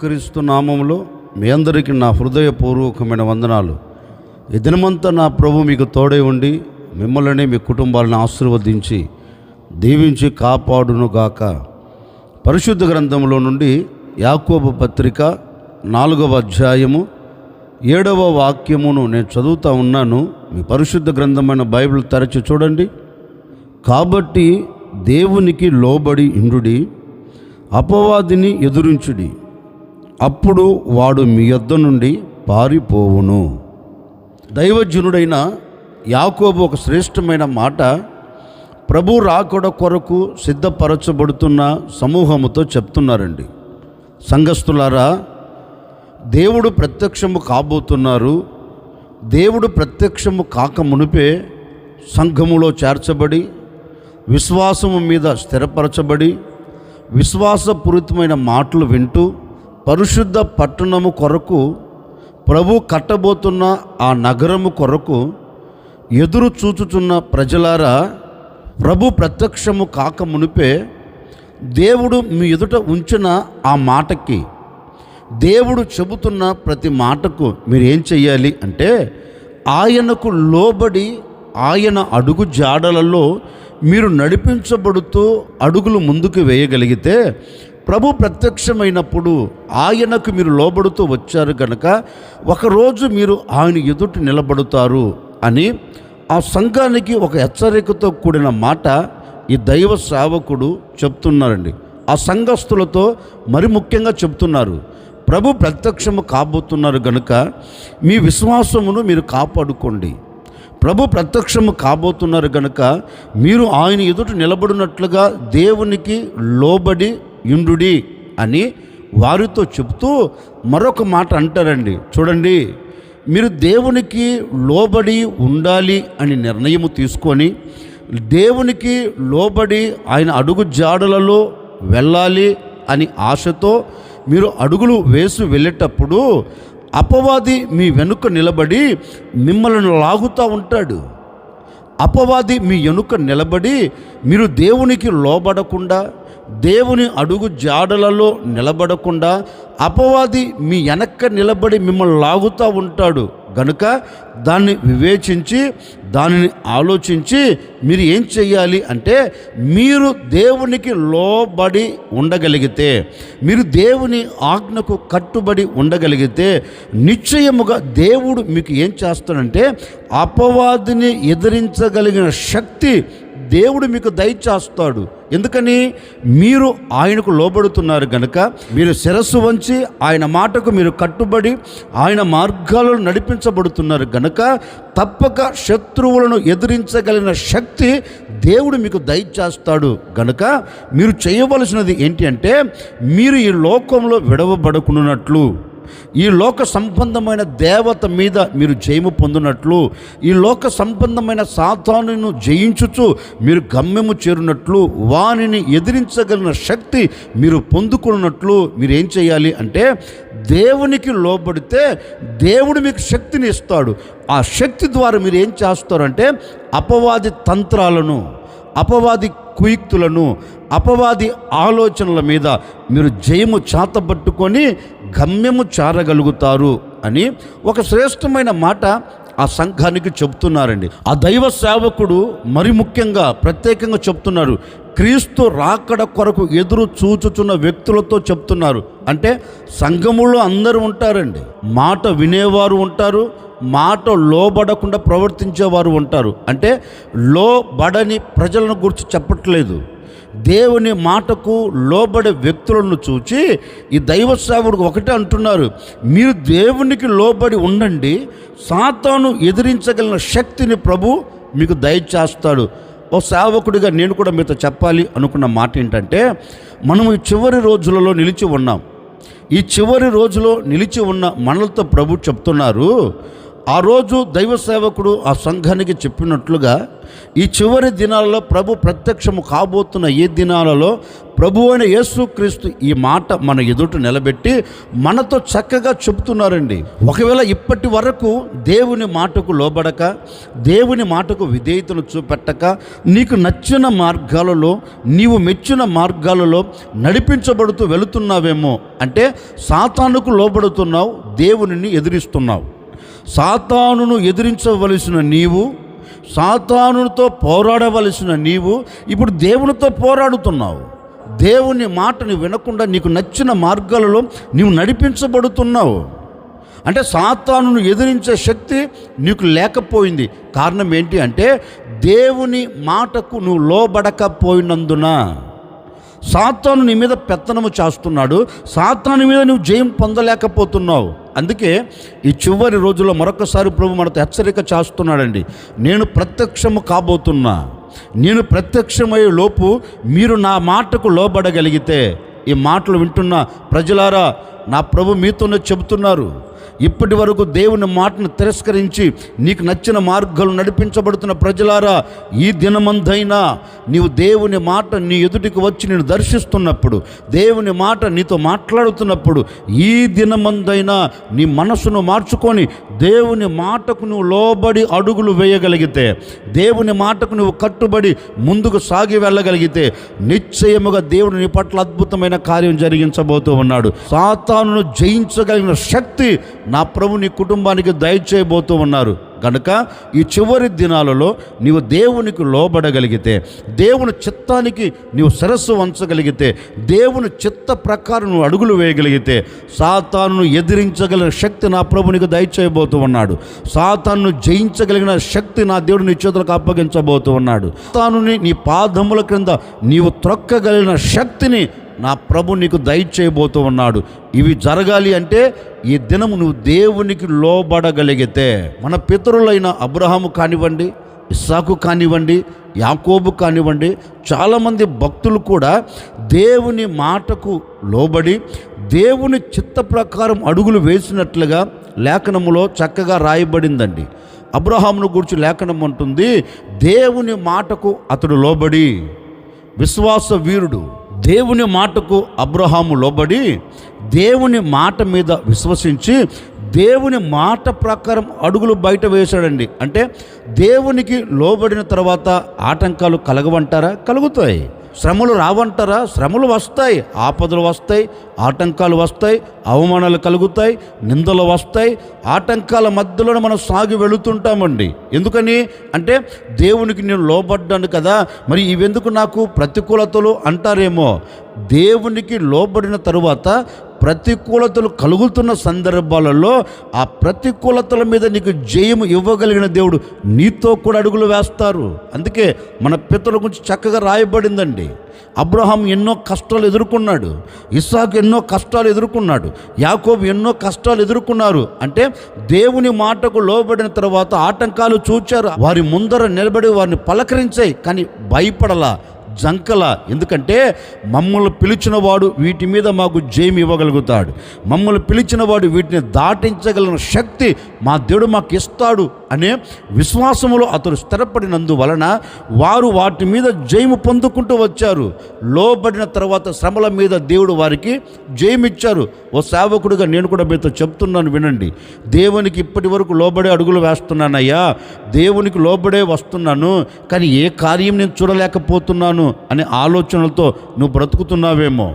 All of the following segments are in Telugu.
క్రీస్తు నామములో మీ అందరికీ నా హృదయపూర్వకమైన వందనాలు. ఈ దినమంతా నా ప్రభు మీకు తోడై ఉండి మిమ్మల్ని మీ కుటుంబాలను ఆశీర్వదించి దీవించి కాపాడును గాక. పరిశుద్ధ గ్రంథంలో నుండి యాకోబ పత్రిక నాలుగవ అధ్యాయము ఏడవ వాక్యమును నేను చదువుతా ఉన్నాను. మీ పరిశుద్ధ గ్రంథమైన బైబిల్ తరచి చూడండి. కాబట్టి దేవునికి లోబడి ఇండుడి అపవాదిని ఎదురించుడి. అప్పుడు వాడు మీ యొద్ద నుండి పారిపోవును. దైవజనుడైన యాకోబు ఒక శ్రేష్టమైన మాట ప్రభు రాకడ కొరకు సిద్ధపరచబడుతున్న సమూహముతో చెప్తున్నారండి. సంఘస్థులారా దేవుడు ప్రత్యక్షము కాబోతున్నారు. దేవుడు ప్రత్యక్షము కాక మునిపే సంఘములో చేర్చబడి విశ్వాసము మీద స్థిరపరచబడి విశ్వాసపూరితమైన మాటలు వింటూ పరిశుద్ధ పట్టణము కొరకు ప్రభు కట్టబోతున్న ఆ నగరము కొరకు ఎదురు చూచుచున్న ప్రజలారా ప్రభు ప్రత్యక్షము కాక మునిపే దేవుడు మీ ఎదుట ఉంచిన ఆ మాటకి దేవుడు చెబుతున్న ప్రతి మాటకు మీరు ఏం చెయ్యాలి అంటే ఆయనకు లోబడి ఆయన అడుగు జాడలలో మీరు నడిపించబడుతూ అడుగులు ముందుకు వేయగలిగితే ప్రభు ప్రత్యక్షమైనప్పుడు ఆయనకు మీరు లోబడుతూ వచ్చారు కనుక ఒకరోజు మీరు ఆయన ఎదుట నిలబడుతారు అని ఆ సంఘానికి ఒక హెచ్చరికతో కూడిన మాట ఈ దైవ సేవకుడు చెప్తున్నారండి. ఆ సంఘస్థులతో మరి ముఖ్యంగా చెప్తున్నారు. ప్రభు ప్రత్యక్షము కాబోతున్నారు గనుక మీ విశ్వాసమును మీరు కాపాడుకోండి. ప్రభు ప్రత్యక్షము కాబోతున్నారు గనుక మీరు ఆయన ఎదుట నిలబడినట్లుగా దేవునికి లోబడి ఇండుడి అని వారితో చెబుతూ మరొక మాట అంటారండి. చూడండి మీరు దేవునికి లోబడి ఉండాలి అని నిర్ణయము తీసుకొని దేవునికి లోబడి ఆయన అడుగు జాడలలో వెళ్ళాలి అని ఆశతో మీరు అడుగులు వేసి వెళ్ళేటప్పుడు అపవాది మీ వెనుక నిలబడి మిమ్మల్ని లాగుతూ ఉంటాడు. అపవాది మీ వెనుక నిలబడి మీరు దేవునికి లోబడకుండా దేవుని అడుగు జాడలలో నిలబడకుండా అపవాది మీ వెనక్క నిలబడి మిమ్మల్ని లాగుతూ ఉంటాడు. గనుక దాన్ని వివేచించి దానిని ఆలోచించి మీరు ఏం చెయ్యాలి అంటే మీరు దేవునికి లోబడి ఉండగలిగితే మీరు దేవుని ఆజ్ఞకు కట్టుబడి ఉండగలిగితే నిశ్చయముగా దేవుడు మీకు ఏం చేస్తాడంటే అపవాదిని ఎదిరించగలిగిన శక్తి దేవుడు మీకు దయచేస్తాడు ఎందుకని? మీరు ఆయనకు లోబడుతున్నారు కనుక మీరు శిరస్సు వంచి ఆయన మాటకు మీరు కట్టుబడి ఆయన మార్గాలను నడిపించబడుతున్నారు కనుక తప్పక శత్రువులను ఎదిరించగలిగిన శక్తి దేవుడు మీకు దయచేస్తాడు గనుక మీరు చేయవలసినది ఏంటి అంటే మీరు ఈ లోకంలో విడవబడుకున్నట్లు. ఈ లోక సంబంధమైన దేవత మీద మీరు జయము పొందినట్లు ఈ లోక సంబంధమైన సాతానును జయించుచు మీరు గమ్యము చేరునట్లు వానిని ఎదిరించగలిగిన శక్తి మీరు పొందుకున్నట్లు మీరు ఏం చేయాలి అంటే దేవునికి లోబడితే దేవుడు మీకు శక్తిని ఇస్తాడు. ఆ శక్తి ద్వారా మీరు ఏం చేస్తారంటే అపవాది తంత్రాలను అపవాది కుయుక్తులను అపవాది ఆలోచనల మీద మీరు జయము చాతబట్టుకొని గమ్యము చారగలుగుతారు అని ఒక శ్రేష్టమైన మాట ఆ సంఘానికి చెప్తున్నారండి ఆ దైవ సేవకుడు మరి ముఖ్యంగా ప్రత్యేకంగా చెప్తున్నారు క్రీస్తు రాకడ కొరకు ఎదురు చూచుచున్న వ్యక్తులతో చెప్తున్నారు అంటే సంఘములో అందరూ ఉంటారండి. మాట వినేవారు ఉంటారు. మాట లోబడకుండా ప్రవర్తించేవారు ఉంటారు. అంటే లోబడని ప్రజలను గురించి చెప్పట్లేదు. దేవుని మాటకు లోబడే వ్యక్తులను చూచి ఈ దైవ సేవకుడు ఒకటే అంటున్నారు మీరు దేవునికి లోబడి ఉండండి సాతాను ఎదిరించగలిగిన శక్తిని ప్రభు మీకు దయచేస్తాడు. ఓ సేవకుడిగా నేను కూడా మీతో చెప్పాలి అనుకున్న మాట ఏంటంటే మనము ఈ చివరి రోజులలో నిలిచి ఉన్నాం. ఈ చివరి రోజులో నిలిచి ఉన్న మనలతో ప్రభు చెప్తున్నారు ఆ రోజు దైవ సేవకుడు ఆ సంఘానికి చెప్పినట్లుగా ఈ చివరి దినాలలో ప్రభు ప్రత్యక్షము కాబోతున్న ఈ దినాలలో ప్రభు అయిన యేసుక్రీస్తు ఈ మాట మన ఎదుట నిలబెట్టి మనతో చక్కగా చెబుతున్నారండి. ఒకవేళ ఇప్పటి వరకు దేవుని మాటకు లోబడక దేవుని మాటకు విధేయతను చూపెట్టక నీకు నచ్చిన మార్గాలలో నీవు మెచ్చిన మార్గాలలో నడిపించబడుతూ వెళుతున్నావేమో అంటే సాతానుకు లోబడుతున్నావు దేవునిని ఎదిరిస్తున్నావు. సాతానును ఎదిరించవలసిన నీవు సాతానుతో పోరాడవలసిన నీవు ఇప్పుడు దేవునితో పోరాడుతున్నావు. దేవుని మాటని వినకుండా నీకు నచ్చిన మార్గాలలో నీవు నడిపించబడుతున్నావు. అంటే సాతానును ఎదిరించే శక్తి నీకు లేకపోయింది. కారణం ఏంటి అంటే దేవుని మాటకు నువ్వు లోబడకపోయినందున సాతాను నీ మీద పెత్తనము చేస్తున్నాడు. సాతాను మీద నువ్వు జయం పొందలేకపోతున్నావు. అందుకే ఈ చివరి రోజుల్లో మరొకసారి ప్రభు మనతో హెచ్చరిక చేస్తున్నాడండి. నేను ప్రత్యక్షము కాబోతున్నా. నేను ప్రత్యక్షమయ్యే లోపు మీరు నా మాటకు లోబడగలిగితే ఈ మాటలు వింటున్న ప్రజలారా నా ప్రభు మీతోనే చెబుతున్నారు. ఇప్పటి వరకు దేవుని మాటను తిరస్కరించి నీకు నచ్చిన మార్గాలు నడిపించబడుతున్న ప్రజలారా ఈ దినమందైనా నీవు దేవుని మాట నీ ఎదుటికి వచ్చి నేను దర్శిస్తున్నప్పుడు దేవుని మాట నీతో మాట్లాడుతున్నప్పుడు ఈ దినమందైనా నీ మనసును మార్చుకొని దేవుని మాటకు నువ్వు లోబడి అడుగులు వేయగలిగితే దేవుని మాటకు నువ్వు కట్టుబడి ముందుకు సాగి వెళ్ళగలిగితే నిశ్చయముగా దేవుడు నీ పట్ల అద్భుతమైన కార్యం జరిగించబోతూ ఉన్నాడు. సాతాను జయించగలిగిన శక్తి నా ప్రభు నీ కుటుంబానికి దయచేయబోతూ ఉన్నారు. కనుక ఈ చివరి దినాలలో నీవు దేవునికి లోబడగలిగితే దేవుని చిత్తానికి నీవు సరస్సు వంచగలిగితే దేవుని చిత్త ప్రకారం నువ్వు అడుగులు వేయగలిగితే సాతాను ఎదిరించగలిగిన శక్తి నా ప్రభు నీకు దయచేయబోతూ ఉన్నాడు. సాతాను జయించగలిగిన శక్తి నా దేవుడు నీ చేతులకు అప్పగించబోతూ ఉన్నాడు. సాతానుని నీ పాదముల క్రింద నీవు త్రొక్కగలిగిన శక్తిని నా ప్రభు నీకు దయచేయబోతూ ఉన్నాడు. ఇవి జరగాలి అంటే ఈ దినము నువ్వు దేవునికి లోబడగలిగితే. మన పితరులైన అబ్రహాము కానివ్వండి ఇస్సాకు కానివ్వండి యాకోబు కానివ్వండి చాలామంది భక్తులు కూడా దేవుని మాటకు లోబడి దేవుని చిత్త ప్రకారం అడుగులు వేసినట్లుగా లేఖనములో చక్కగా రాయబడిందండి. అబ్రహామును గురించి లేఖనం ఉంటుంది దేవుని మాటకు అతడు లోబడి విశ్వాస వీరుడు దేవుని మాటకు అబ్రహాము లోబడి దేవుని మాట మీద విశ్వసించి దేవుని మాట ప్రకారం అడుగులు బయట వేశాడండి. అంటే దేవునికి లోబడిన తర్వాత ఆటంకాలు కలగవంటారా? కలుగుతాయి. శ్రమలు రావంటారా? శ్రమలు వస్తాయి ఆపదలు వస్తాయి ఆటంకాలు వస్తాయి అవమానాలు కలుగుతాయి నిందలు వస్తాయి. ఆటంకాల మధ్యలోనే మనం సాగి వెళుతుంటామండి. ఎందుకని? అంటే దేవునికి నేను లోబడ్డాను కదా మరి ఇవెందుకు నాకు ప్రతికూలతలు అంటారేమో? దేవునికి లోబడిన తరువాత ప్రతికూలతలు కలుగుతున్న సందర్భాలలో ఆ ప్రతికూలతల మీద నీకు జయము ఇవ్వగలిగిన దేవుడు నీతో కూడా అడుగులు వేస్తారు. అందుకే మన పితల గురించి చక్కగా రాయబడిందండి. అబ్రహాం ఎన్నో కష్టాలు ఎదుర్కొన్నాడు. ఇస్సాకు ఎన్నో కష్టాలు ఎదుర్కొన్నాడు. యాకోబు ఎన్నో కష్టాలు ఎదుర్కొన్నారు. అంటే దేవుని మాటకు లోబడిన తర్వాత ఆటంకాలు చూచారు. వారి ముందర నిలబడి వారిని పలకరించాయి. కానీ భయపడలా. జంకల. ఎందుకంటే మమ్మల్ని పిలిచినవాడు వీటి మీద మాకు జయం ఇవ్వగలుగుతాడు మమ్మల్ని పిలిచిన వాడు వీటిని దాటించగలిగిన శక్తి మా దేవుడు మాకు ఇస్తాడు అనే విశ్వాసములో అతడు స్థిరపడినందువలన వారు వాటి మీద జయము పొందుకుంటూ వచ్చారు. లోబడిన తర్వాత శ్రమల మీద దేవుడు వారికి జయమిచ్చారు. ఓ సేవకుడిగా నేను కూడా మీతో చెప్తున్నాను వినండి. దేవునికి ఇప్పటి వరకు లోబడే అడుగులు వేస్తున్నానయ్యా. దేవునికి లోబడే వస్తున్నాను. కానీ ఏ కార్యం నేను చూడలేకపోతున్నాను అనే ఆలోచనలతో నువ్వు బ్రతుకుతున్నావేమో.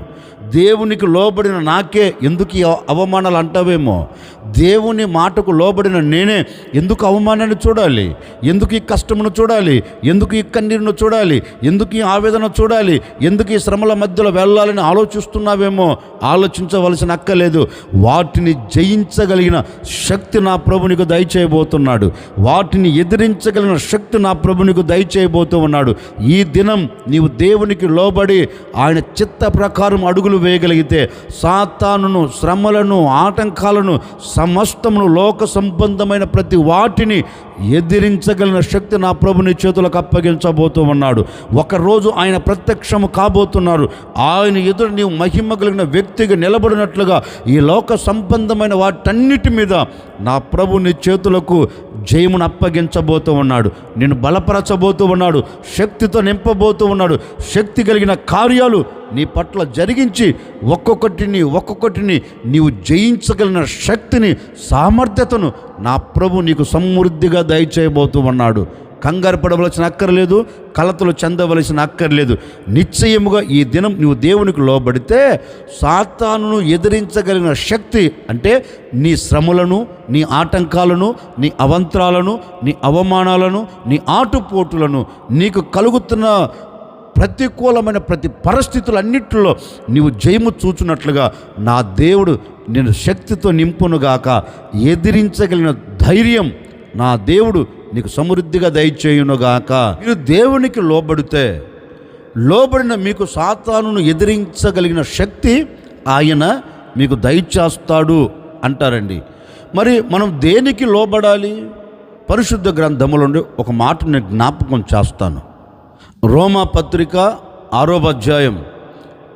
దేవునికి లోబడిన నాకే ఎందుకు ఈ అవమానాలు అంటావేమో? దేవుని మాటకు లోబడిన నేనే ఎందుకు అవమానాన్ని చూడాలి? ఎందుకు ఈ కష్టమును చూడాలి? ఎందుకు ఈ కన్నీరును చూడాలి? ఎందుకు ఈ ఆవేదన చూడాలి? ఎందుకు ఈ శ్రమల మధ్యలో వెళ్ళాలని ఆలోచిస్తున్నావేమో? ఆలోచించవలసిన అక్కలేదు వాటిని జయించగలిగిన శక్తి నా ప్రభునికి దయచేయబోతున్నాడు. వాటిని ఎదిరించగలిగిన శక్తి నా ప్రభునికి దయచేయబోతూ ఉన్నాడు. ఈ దినం నీవు దేవునికి లోబడి ఆయన చిత్త ప్రకారం అడుగులు వేయగలిగితే సాతానును శ్రమలను ఆటంకాలను సమస్తమును లోక సంబంధమైన ప్రతి వాటిని ఎదిరించగలిగిన శక్తి నా ప్రభుని చేతులకు అప్పగించబోతూ ఉన్నాడు. ఒకరోజు ఆయన ప్రత్యక్షము కాబోతున్నారు ఆయన ఎదురు నీవు మహిమ కలిగిన వ్యక్తిగా నిలబడినట్లుగా ఈ లోక సంబంధమైన వాటన్నిటి మీద నా ప్రభు నీ చేతులకు జయమును అప్పగించబోతూ ఉన్నాడు. నేను బలపరచబోతూ ఉన్నాడు. శక్తితో నింపబోతూ ఉన్నాడు. శక్తి కలిగిన కార్యాలు నీ పట్ల జరిగించి ఒక్కొక్కటిని ఒక్కొక్కటిని నీవు జయించగలిగిన శక్తిని సామర్థ్యతను నా ప్రభు నీకు సమృద్ధిగా దయచేయబోతూ ఉన్నాడు కంగారు పడవలసిన అక్కర్లేదు కలతలు చెందవలసిన అక్కర్లేదు. నిశ్చయముగా ఈ దినం నువ్వు దేవునికి లోబడితే సాతానును ఎదిరించగలిగిన శక్తి అంటే నీ శ్రమలను నీ ఆటంకాలను నీ అవంతరాలను నీ అవమానాలను నీ ఆటుపోటులను నీకు కలుగుతున్న ప్రతికూలమైన ప్రతి పరిస్థితులన్నిటిలో నీవు జయము చూచున్నట్లుగా నా దేవుడు నేను శక్తితో నింపునుగాక ఎదిరించగలిగిన ధైర్యం నా దేవుడు నీకు సమృద్ధిగా దయచేయునుగాక. మీరు దేవునికి లోబడితే లోబడిన మీకు సాతానును ఎదిరించగలిగిన శక్తి ఆయన మీకు దయచేస్తాడు అంటారండి. మరి మనం దేనికి లోబడాలి? పరిశుద్ధ గ్రంథములో ఒక మాట నేను జ్ఞాపకం చేస్తాను. రోమా పత్రిక ఆరోపాధ్యాయం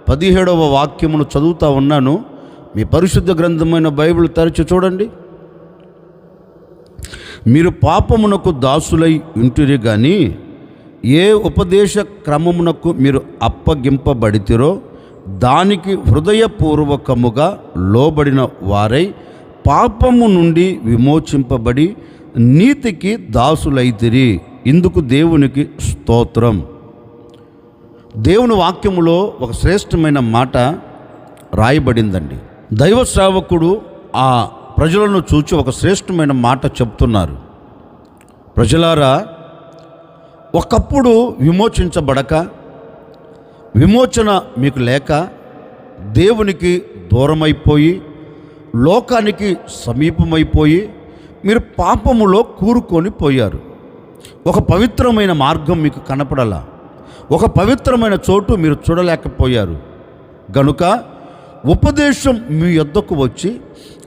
పదిహేడవ వాక్యమును చదువుతా ఉన్నాను. మీ పరిశుద్ధ గ్రంథమైన బైబిల్ తరచి చూడండి. మీరు పాపమునకు దాసులై ఉంటురి కానీ ఏ ఉపదేశ క్రమమునకు మీరు అప్పగింపబడితిరో దానికి హృదయపూర్వకముగా లోబడిన వారై పాపము నుండి విమోచింపబడి నీతికి దాసులైతిరి. ఇందుకు దేవునికి స్తోత్రం. దేవుని వాక్యములో ఒక శ్రేష్టమైన మాట రాయబడిందండి. దైవ శ్రావకుడు ఆ ప్రజలను చూచి ఒక శ్రేష్టమైన మాట చెప్తున్నారు. ప్రజలారా ఒకప్పుడు విమోచించబడక విమోచన మీకు లేక దేవునికి దూరమైపోయి లోకానికి సమీపమైపోయి మీరు పాపములో కూరుకొని పోయారు. ఒక పవిత్రమైన మార్గం మీకు కనపడలా. ఒక పవిత్రమైన చోటు మీరు చూడలేకపోయారు. గనుక ఉపదేశం మీ యొద్దకు వచ్చి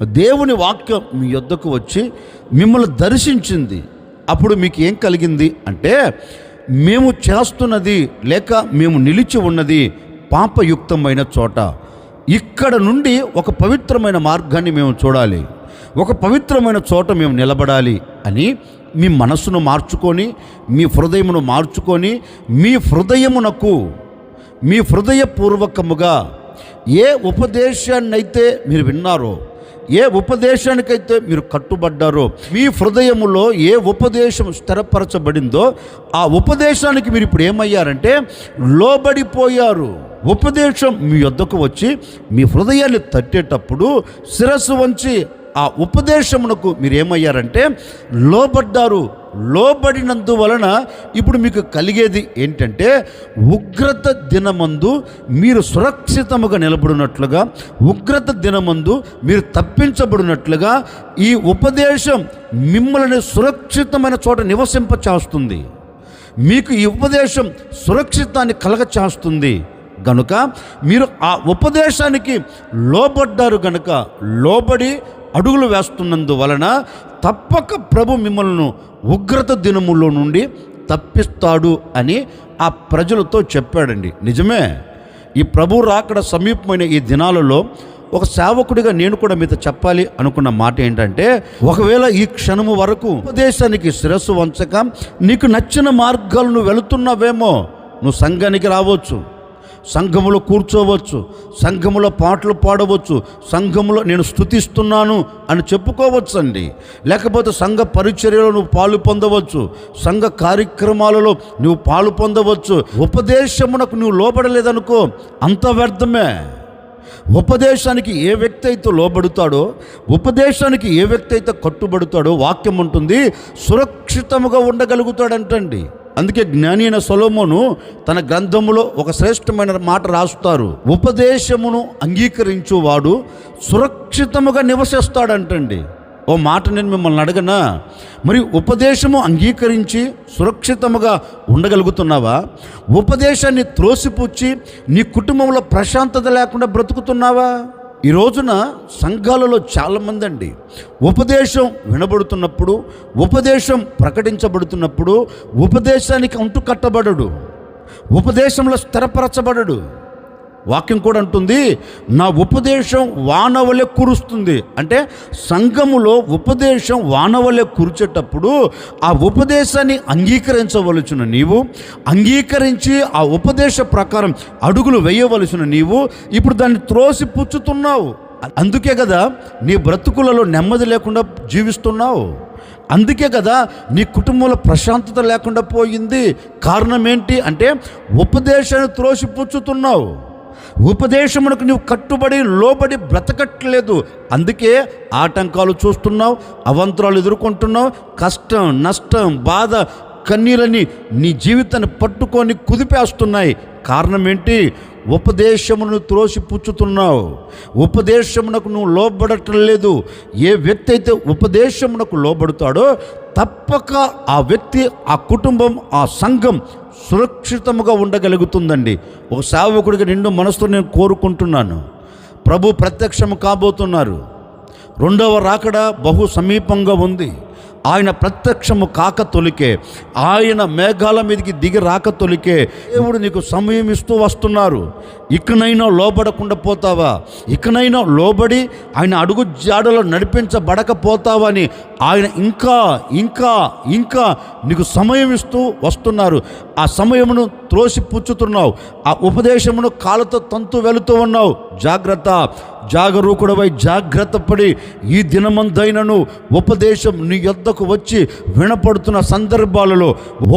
దేవుని వాక్యం మీ యొద్దకు వచ్చి మిమ్మల్ని దర్శించింది. అప్పుడు మీకు ఏం కలిగింది అంటే మేము చేస్తున్నది లేక మేము నిలిచి ఉన్నది పాపయుక్తమైన చోట. ఇక్కడ నుండి ఒక పవిత్రమైన మార్గాన్ని మేము చూడాలి. ఒక పవిత్రమైన చోట మేము నిలబడాలి అని మీ మనసును మార్చుకొని మీ హృదయమును మార్చుకొని మీ హృదయమునకు మీ హృదయపూర్వకముగా ఏ ఉపదేశాన్నైతే మీరు విన్నారో ఏ ఉపదేశానికైతే మీరు కట్టుబడ్డారో మీ హృదయములో ఏ ఉపదేశం స్థిరపరచబడిందో ఆ ఉపదేశానికి మీరు ఇప్పుడు ఏమయ్యారంటే లోబడిపోయారు. ఉపదేశం మీ వద్దకు వచ్చి మీ హృదయాన్ని తట్టేటప్పుడు శిరస్సు వంచి ఆ ఉపదేశమునకు మీరు ఏమయ్యారంటే లోబడ్డారు లోబడినందువలన ఇప్పుడు మీకు కలిగేది ఏంటంటే ఉగ్రత దినమందు మీరు సురక్షితముగా నిలబడినట్లుగా ఉగ్రత దినమందు మీరు తప్పించబడినట్లుగా ఈ ఉపదేశం మిమ్మల్ని సురక్షితమైన చోట నివసింపచేస్తుంది. మీకు ఈ ఉపదేశం సురక్షితాన్ని కలగచేస్తుంది. గనుక మీరు ఆ ఉపదేశానికి లోబడ్డారు గనుక లోబడి అడుగులు వేస్తున్నందు వలన తప్పక ప్రభు మిమ్మల్ని ఉగ్రత దినములో నుండి తప్పిస్తాడు అని ఆ ప్రజలతో చెప్పాడండి. నిజమే? ఈ ప్రభు రాకడ సమీపమైన ఈ దినాలలో ఒక సేవకుడిగా నేను కూడా మీతో చెప్పాలి అనుకున్న మాట ఏంటంటే ఒకవేళ ఈ క్షణము వరకు ఉపదేశానికి శిరస్సు వంచక నీకు నచ్చిన మార్గాలు నువ్వు వెళుతున్నావేమో నువ్వు సంఘానికి రావచ్చు. సంఘములో కూర్చోవచ్చు సంఘములో పాటలు పాడవచ్చు సంఘములో నేను స్థుతిస్తున్నాను అని చెప్పుకోవచ్చండి. లేకపోతే సంఘ పరిచర్యలో నువ్వు పాలు పొందవచ్చు సంఘ కార్యక్రమాలలో నువ్వు పాలు పొందవచ్చు ఉపదేశమునకు నువ్వు లోబడలేదనుకో అంత వ్యర్థమే. ఉపదేశానికి ఏ వ్యక్తి అయితే లోబడుతాడో ఉపదేశానికి ఏ వ్యక్తి అయితే కట్టుబడుతాడో వాక్యం ఉంటుంది సురక్షితముగా ఉండగలుగుతాడంటండి. అందుకే జ్ఞాని అయిన సొలోమోను తన గ్రంథములో ఒక శ్రేష్టమైన మాట రాస్తారు. ఉపదేశమును అంగీకరించువాడు సురక్షితముగా నివసిస్తాడంటండి. ఓ మాట నేను మిమ్మల్ని అడగనా? మరి ఉపదేశము అంగీకరించి సురక్షితముగా ఉండగలుగుతున్నావా? ఉపదేశాన్ని త్రోసిపుచ్చి నీ కుటుంబంలో ప్రశాంతత లేకుండా బ్రతుకుతున్నావా? ఈ రోజున సంఘాలలో చాలామంది అండి ఉపదేశం వినబడుతున్నప్పుడు ఉపదేశం ప్రకటించబడుతున్నప్పుడు ఉపదేశానికి అంటు కట్టబడడు ఉపదేశంలో స్థిరపరచబడడు. వాక్యం కూడా అంటుంది నా ఉపదేశం వానవలే కురుస్తుంది. అంటే సంఘములో ఉపదేశం వానవలే కురిచేటప్పుడు ఆ ఉపదేశాన్ని అంగీకరించవలసిన నీవు అంగీకరించి ఆ ఉపదేశ ప్రకారం అడుగులు వేయవలసిన నీవు ఇప్పుడు దాన్ని త్రోసి పుచ్చుతున్నావు. అందుకే కదా నీ బ్రతుకులలో నెమ్మది లేకుండా జీవిస్తున్నావు. అందుకే కదా నీ కుటుంబంలో ప్రశాంతత లేకుండా పోయింది. కారణం ఏంటి అంటే ఉపదేశాన్ని త్రోసిపుచ్చుతున్నావు ఉపదేశమునకు నువ్వు కట్టుబడి లోబడి బ్రతకట్లేదు. అందుకే ఆటంకాలు చూస్తున్నావు అవంతరాలు ఎదుర్కొంటున్నావు. కష్టం నష్టం బాధ కన్నీలని నీ జీవితాన్ని పట్టుకొని కుదిపేస్తున్నాయి. కారణం ఏంటి ఉపదేశమును త్రోసి పుచ్చుతున్నావు ఉపదేశమునకు నువ్వు లోబడటం లేదు. ఏ వ్యక్తి అయితే ఉపదేశమునకు లోబడతాడో తప్పక ఆ వ్యక్తి ఆ కుటుంబం ఆ సంఘం సురక్షితముగా ఉండగలుగుతుందండి. ఒక సేవకుడికి నిండు మనసుతో నేను కోరుకుంటున్నాను. ప్రభు ప్రత్యక్షము కాబోతున్నారు. రెండవ రాకడ బహు సమీపంగా ఉంది. ఆయన ప్రత్యక్షము కాక తొలికే ఆయన మేఘాల మీదకి దిగి రాక తొలికే దేవుడు నీకు సమయం ఇస్తూ వస్తున్నారు. ఇకనైనా లోబడకుండా పోతావా? ఇకనైనా లోబడి ఆయన అడుగు జాడలో నడిపించబడకపోతావా అని ఆయన ఇంకా ఇంకా ఇంకా నీకు సమయం ఇస్తూ వస్తున్నారు. ఆ సమయమును త్రోసి పుచ్చుతున్నావు ఆ ఉపదేశమును కాళ్ళతో తంతు వెళుతూ ఉన్నావు. జాగ్రత్త. జాగరూకుడవై జాగ్రత్త పడి ఈ దినమందైనను ఉపదేశం నీ యొద్దకు వచ్చి వినపడుతున్న సందర్భాలలో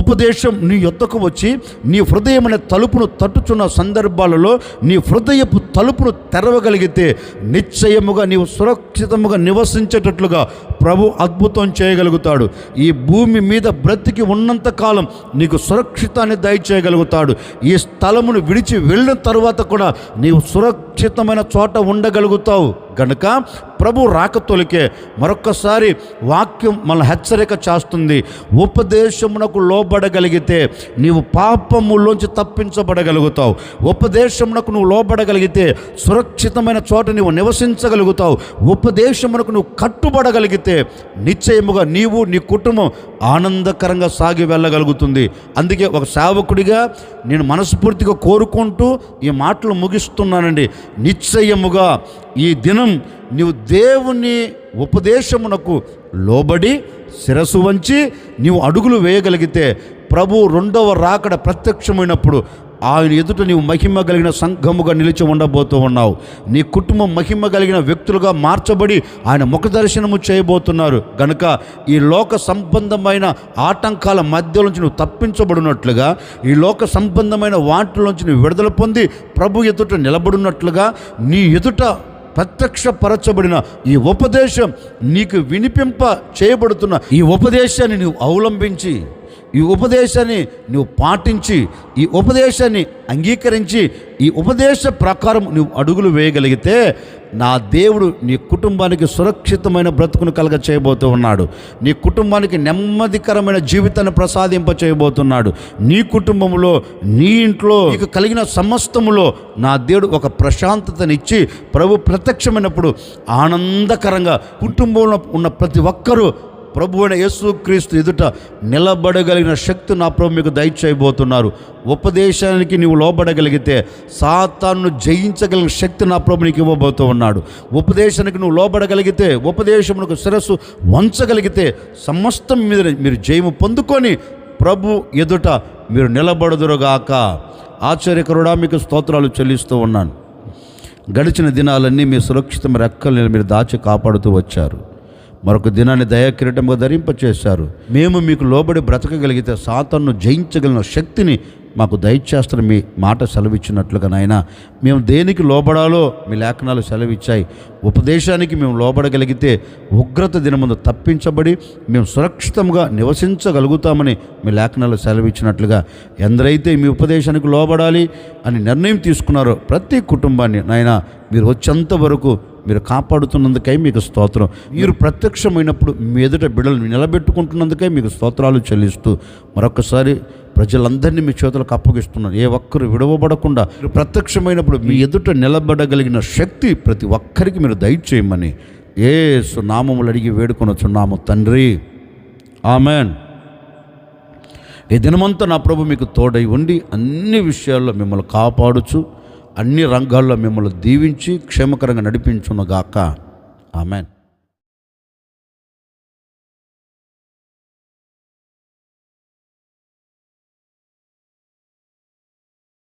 ఉపదేశం నీ యొద్దకు వచ్చి నీ హృదయమైన తలుపును తట్టుచున్న సందర్భాలలో నీ హృదయపు తలుపును తెరవగలిగితే నిశ్చయముగా నీవు సురక్షితముగా నివసించేటట్లుగా ప్రభు అద్భుతం చేయగలుగుతాడు. ఈ భూమి మీద బ్రతికి ఉన్నంత కాలం నీకు సురక్షితాన్ని దయచేయగలుగుతాడు. ఈ స్థలమును విడిచి వెళ్ళిన తర్వాత కూడా నీవు సురక్షితమైన చోట ఉండగలుగుతావు గనుక ప్రభు రాక తొలికే మరొక్కసారి వాక్యం మన హెచ్చరిక చేస్తుంది. ఉపదేశమునకు లోబడగలిగితే నీవు పాపములోంచి తప్పించబడగలుగుతావు. ఉపదేశమునకు నువ్వు లోబడగలిగితే సురక్షితమైన చోట నీవు నివసించగలుగుతావు. ఉపదేశమునకు నువ్వు కట్టుబడగలిగితే నిశ్చయముగా నీవు నీ కుటుంబం ఆనందకరంగా సాగి వెళ్ళగలుగుతుంది. అందుకే ఒక సేవకుడిగా నేను మనస్ఫూర్తిగా కోరుకుంటూ ఈ మాటలు ముగిస్తున్నానండి. నిశ్చయముగా ఈ దినం నీవు దేవుని ఉపదేశమునకు లోబడి శిరసు వంచి నీవు అడుగులు వేయగలిగితే ప్రభు రెండవ రాకడ ప్రత్యక్షమైనప్పుడు ఆయన ఎదుట నీవు మహిమ కలిగిన సంఘముగా నిలిచి ఉండబోతూ ఉన్నావు. నీ కుటుంబం మహిమ కలిగిన వ్యక్తులుగా మార్చబడి ఆయన ముఖ దర్శనము చేయబోతున్నారు. గనుక ఈ లోక సంబంధమైన ఆటంకాల మధ్యలోంచి నువ్వు తప్పించబడినట్లుగా ఈ లోక సంబంధమైన వాటిలోంచి నువ్వు విడుదల పొంది ప్రభు ఎదుట నిలబడినట్లుగా నీ ఎదుట ప్రత్యక్షపరచబడిన ఈ ఉపదేశం నీకు వినిపింప చేయబడుతున్న ఈ ఉపదేశాన్ని నువ్వు అవలంబించి ఈ ఉపదేశాన్ని నువ్వు పాటించి ఈ ఉపదేశాన్ని అంగీకరించి ఈ ఉపదేశ ప్రకారం నువ్వు అడుగులు వేయగలిగితే నా దేవుడు నీ కుటుంబానికి సురక్షితమైన బ్రతుకును కలగ చేయబోతూ ఉన్నాడు నీ కుటుంబానికి నెమ్మదికరమైన జీవితాన్ని ప్రసాదింప చేయబోతున్నాడు. నీ కుటుంబంలో నీ ఇంట్లో నీకు కలిగిన సమస్తములో నా దేవుడు ఒక ప్రశాంతతనిచ్చి ప్రభు ప్రత్యక్షమైనప్పుడు ఆనందకరంగా కుటుంబంలో ఉన్న ప్రతి ఒక్కరూ ప్రభు అయిన యేసుక్రీస్తు ఎదుట నిలబడగలిగిన శక్తి నా ప్రభు మీకు దయచేయబోతున్నారు. ఉపదేశానికి నీవు లోబడగలిగితే సాతాను జయించగలిగిన శక్తి నా ప్రభు నీకు ఇవ్వబోతూ ఉన్నాడు. ఉపదేశానికి నువ్వు లోబడగలిగితే ఉపదేశమునకు శిరస్సు వంచగలిగితే సమస్తం మీద మీరు జయము పొందుకొని ప్రభు ఎదుట మీరు నిలబడదురుగాక. ఆశ్చర్యకరుడా మీకు స్తోత్రాలు చెల్లిస్తూ ఉన్నాను. గడిచిన దినాలన్నీ మీ సురక్షితమైన రెక్కలు మీరు దాచి కాపాడుతూ వచ్చారు. మరొక దినాన్ని దయాకిరీటంగా ధరింపచేశారు. మేము మీకు లోబడి బ్రతకగలిగితే సాతన్ను జయించగలిగిన శక్తిని మాకు దయచేస్తున్న మీ మాట సెలవిచ్చినట్లుగా నాయన. మేము దేనికి లోబడాలో మీ లేఖనాలు సెలవిచ్చాయి. ఉపదేశానికి మేము లోబడగలిగితే ఉగ్రత దినముందు తప్పించబడి మేము సురక్షితంగా నివసించగలుగుతామని మీ లేఖనాలు సెలవిచ్చినట్లుగా. ఎందరైతే మీ ఉపదేశానికి లోబడాలి అని నిర్ణయం తీసుకున్నారో ప్రతి కుటుంబాన్ని నాయన మీరు వచ్చేంత వరకు మీరు కాపాడుతున్నందుకై మీకు స్తోత్రం. మీరు ప్రత్యక్షమైనప్పుడు మీ ఎదుట బిడ్డలు నిలబెట్టుకుంటున్నందుకై మీకు స్తోత్రాలు చెల్లిస్తూ మరొకసారి ప్రజలందరినీ మీ చేతులకు అప్పగిస్తున్నారు ఏ ఒక్కరు విడవబడకుండా మీరు ప్రత్యక్షమైనప్పుడు మీ ఎదుట నిలబడగలిగిన శక్తి ప్రతి ఒక్కరికి మీరు దయచేయమని ఏ నామములు అడిగి వేడుకొనొచ్చున్నాము తండ్రి. ఆమెన్. ఈ దినమంతా నా ప్రభు మీకు తోడై ఉండి అన్ని విషయాల్లో మిమ్మల్ని కాపాడుచు అన్ని రంగాల్లో మిమ్మల్ని దీవించి క్షేమకరంగా నడిపించునుగాక. ఆమెన్.